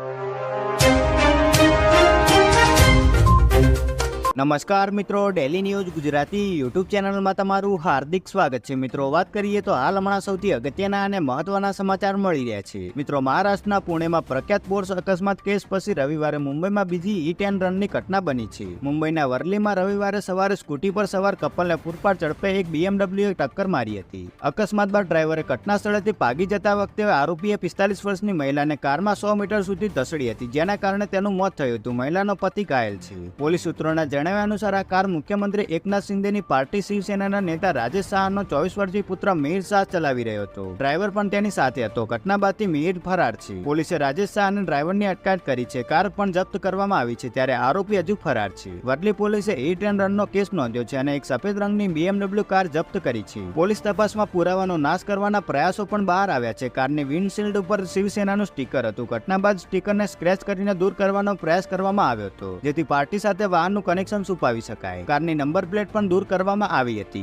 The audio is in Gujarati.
you. નમસ્કાર મિત્રો ડેલી ન્યૂઝ ગુજરાતી યુટ્યુબ ચેનલમાં તમારું હાર્દિક સ્વાગત છે. મિત્રો, વાત કરીએ તો હાલ હમણાં સૌથી અગત્યના અને મહત્વના સમાચાર મળી રહ્યા છે. મિત્રો, મહારાષ્ટ્રના પુણેમાં પ્રખ્યાત પોર્સ અકસ્માત કેસ પછી રવિવારે મુંબઈમાં બીજી ઈ ટેન રનની ઘટના બની છે. મુંબઈના વરલીમાં રવિવારે સવારે સ્કૂટી પર સવાર કપલને પૂરપાટ ઝડપે એક બીએમડબ્લ્યુએ ટક્કર મારી હતી. અકસ્માત બાદ ડ્રાઈવરે ઘટના સ્થળેથી ભાગી જતા વખતે આરોપીએ પિસ્તાલીસ વર્ષની મહિલાને કારમાં સો મીટર સુધી ધસડી હતી, જેના કારણે તેનું મોત થયું હતું. મહિલાનો પતિ ઘાયલ છે. પોલીસ સૂત્રોના જણાવ્યા અનુસાર આ કાર મુખ્યમંત્રી એકનાથ શિંદેની પાર્ટી શિવસેનાના નેતા રાજેશ શાહનો ચોવીસ વર્ષીય પુત્ર મિહિર શાહ ચલાવી રહ્યો હતો. ડ્રાઈવર પણ તેની સાથે હતો. ઘટના બાદથી મિહિર ફરાર છે. પોલીસે રાજેશ શાહ અને ડ્રાઈવરની અટકાયત કરી છે. કાર પણ જપ્ત કરવામાં આવી છે ત્યારે આરોપી હજુ ફરાર છે. વડલી પોલીસે ઈ ટ્રેન રનનો કેસ નોંધ્યો છે અને એક સફેદ રંગની બીએમડબ્લ્યુ કાર જપ્ત કરી છે. પોલીસ તપાસમાં પુરાવાનો નાશ કરવાના પ્રયાસો પણ બહાર આવ્યા છે. કારની વિન્ડશીલ્ડ ઉપર શિવસેનાનું સ્ટીકર હતું. ઘટના બાદ સ્ટીકરને સ્ક્રેચ કરીને દૂર કરવાનો પ્રયાસ કરવામાં આવ્યો હતો, જેથી પાર્ટી સાથે વાહનનું કનેક્શન છુપાવી શકાય. કારની નંબર પ્લેટ પણ દૂર કરવામાં આવી હતી.